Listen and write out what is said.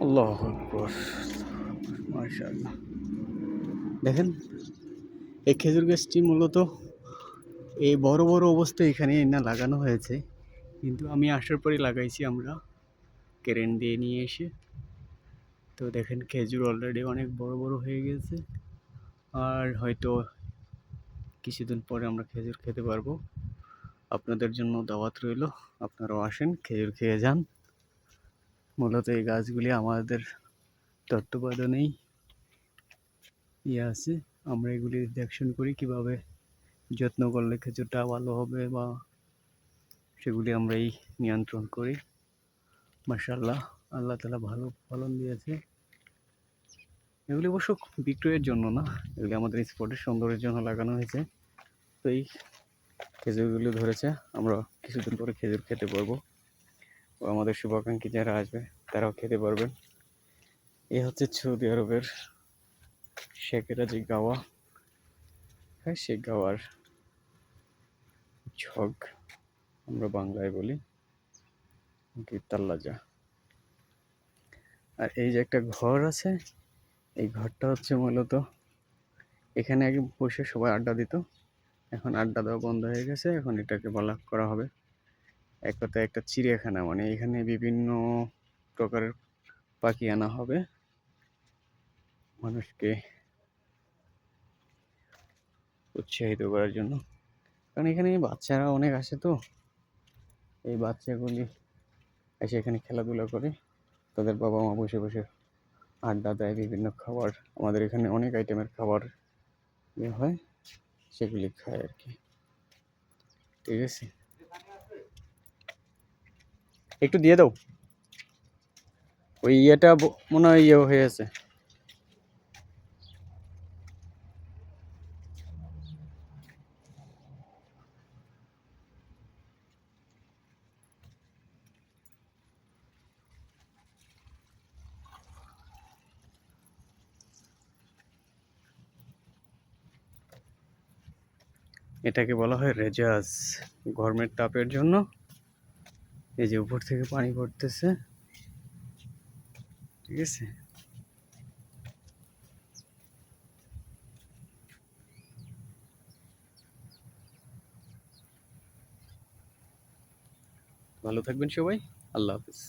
আল্লাহ আকবর। মাশাআল্লাহ। দেখেন, এই খেজুর গাছটি মূলত এই বড় বড় অবস্থায় এখানে না লাগানো হয়েছে। কিন্তু আমি আসার পরে লাগাইছি আমরা কেরেন দিয়ে নিয়ে এসে। তো দেখেন, খেজুর অলরেডি অনেক বড় বড় হয়ে গেছে। আর হয়তো কিছুদিন পরে আমরা খেজুর খেতে পারব। আপনাদের জন্য দাওয়াত রইল, আপনারাও আসেন, খেজুর খেয়ে যান। মূলত এই গাছগুলি আমাদের তত্ত্বাবধানেই ইয়ে আছে। আমরা এগুলি দেখশন করি কীভাবে যত্ন করলে খেজুরটা ভালো হবে বা সেগুলি আমরাই নিয়ন্ত্রণ করি। মাশাল্লাহ আল্লাহ তালা ভালো ফলন দিয়েছে। এগুলি অবশ্য বিক্রয়ের জন্য না, এগুলি আমাদের স্পটের সৌন্দর্যের জন্য লাগানো হয়েছে। তো এই খেজুরগুলি ধরেছে, আমরা কিছুদিন পরে খেজুর খেতে পারব। ও আমাদের শুভাকাঙ্ক্ষী যারা আসবে, তারাও খেতে পারবেন। এই হচ্ছে সৌদি আরবের শেখেরা যে গাওয়া। হ্যাঁ সে গাওয়ার ঝগ আমরা বাংলায় বলি। কি তাল্লাজা। আর এই যে একটা ঘর আছে, এই ঘরটা হচ্ছে মূলত এখানে আগে বসে সবাই আড্ডা দিত। এখন আড্ডা দেওয়া বন্ধ হয়ে গেছে, এখন এটাকে বলা করা হবে এক কথায় একটা চিড়িয়াখানা মানে এখানে বিভিন্ন প্রকারের পাখি আনা হবে। মানুষকে উৎসাহিত করার জন্য। কারণ এখানে বাচ্চারা অনেক আসে তো। এই বাচ্চাগুলি এসে এখানে খেলাধুলা করে। তাদের বাবা মা বসে বসে আড্ডা দেয়, বিভিন্ন খাবার। আমাদের এখানে অনেক আইটেমের খাবার ইয়ে হয়, সেগুলি খায় আর কি। ঠিক আছে? একটু দিয়ে দাও। ওই ইয়েটা মনে হয় ইয়ে হয়ে আছে এটাকে বলা হয় রেজাজ গরমের তাপের জন্য। এই যে উপর থেকে পানি পড়তেছে। ঠিক আছে? ভালো থাকবেন সবাই। আল্লাহ হাফিজ।